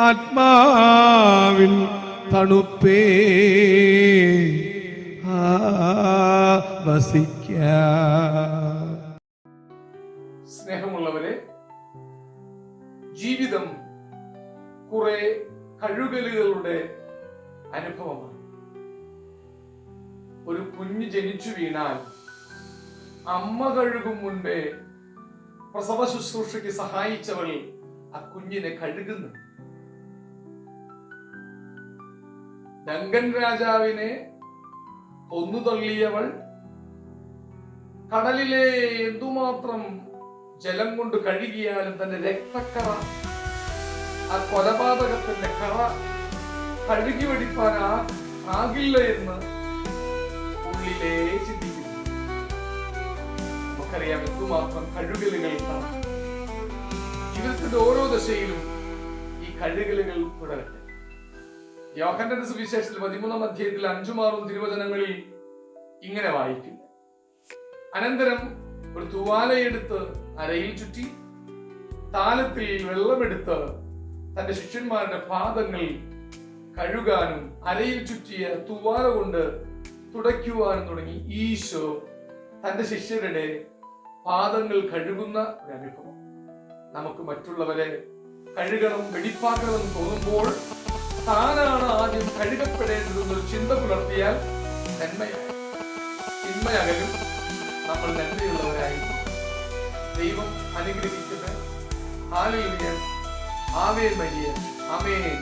ആത്മാവിൻ തണുപ്പേ. വസിക്ക. സ്നേഹമുള്ളവരെ ജീവിതം കുറെ കഴുകലുകളുടെ അനുഭവമാണ്. ഒരു കുഞ്ഞ് ജനിച്ചു വീണാൽ അമ്മ കഴുകും മുൻപേ പ്രസവ ശുശ്രൂഷയ്ക്ക് സഹായിച്ചവൾ ആ കുഞ്ഞിനെ കഴുകുന്നു ഡങ്കൻ രാജാവിനെ കൊന്നുതള്ളിയവൾ കടലിലെ എന്തുമാത്രം ജലം കൊണ്ട് കഴുകിയാലും തന്റെ രക്തക്കറ ആ കൊലപാതകത്തിന്റെ കറ കഴുകി വെടിപ്പാൻ ആ ആകില്ല എന്ന് ഉള്ളിലേ ചിന്തിക്കുന്നു. നമുക്കറിയാം എന്തുമാത്രം കഴുകലുകൾ ജീവിതത്തിന്റെ ഓരോ ദശയിലും ഈ കഴുകലുകൾ തുടരട്ടെ. യോഹന്റെ സുവിശേഷത്തിൽ പതിമൂന്നാം അധ്യായത്തിൽ അഞ്ചുമാറും തിരുവചനങ്ങളിൽ ഇങ്ങനെ വായിക്കും. അനന്തരം ഒരു തുവാലയെടുത്ത് അരയിൽ ചുറ്റി താലത്തിൽ വെള്ളമെടുത്ത് തന്റെ ശിഷ്യന്മാരുടെ പാദങ്ങൾ കഴുകാനും അരയിൽ ചുറ്റിയ തുവാല കൊണ്ട് തുടയ്ക്കുവാനും തുടങ്ങി. ഈശോ തന്റെ ശിഷ്യരുടെ പാദങ്ങൾ കഴുകുന്ന ഒരു അനുഭവം നമുക്ക് മറ്റുള്ളവരെ കഴുകണം വെടിപ്പാക്കണമെന്ന് തോന്നുമ്പോൾ താനാണ് ആദ്യം കഴുകപ്പെടേണ്ടതെന്നൊരു ചിന്ത പുലർത്തിയാൽ നന്മയാണ് തിന്മയകലും നമ്മൾ നന്മയുള്ളവരായി ദൈവം അനുഗ്രഹിക്കുന്ന ആലയിലെ ആമേൻ മരിയ ആമേൻ.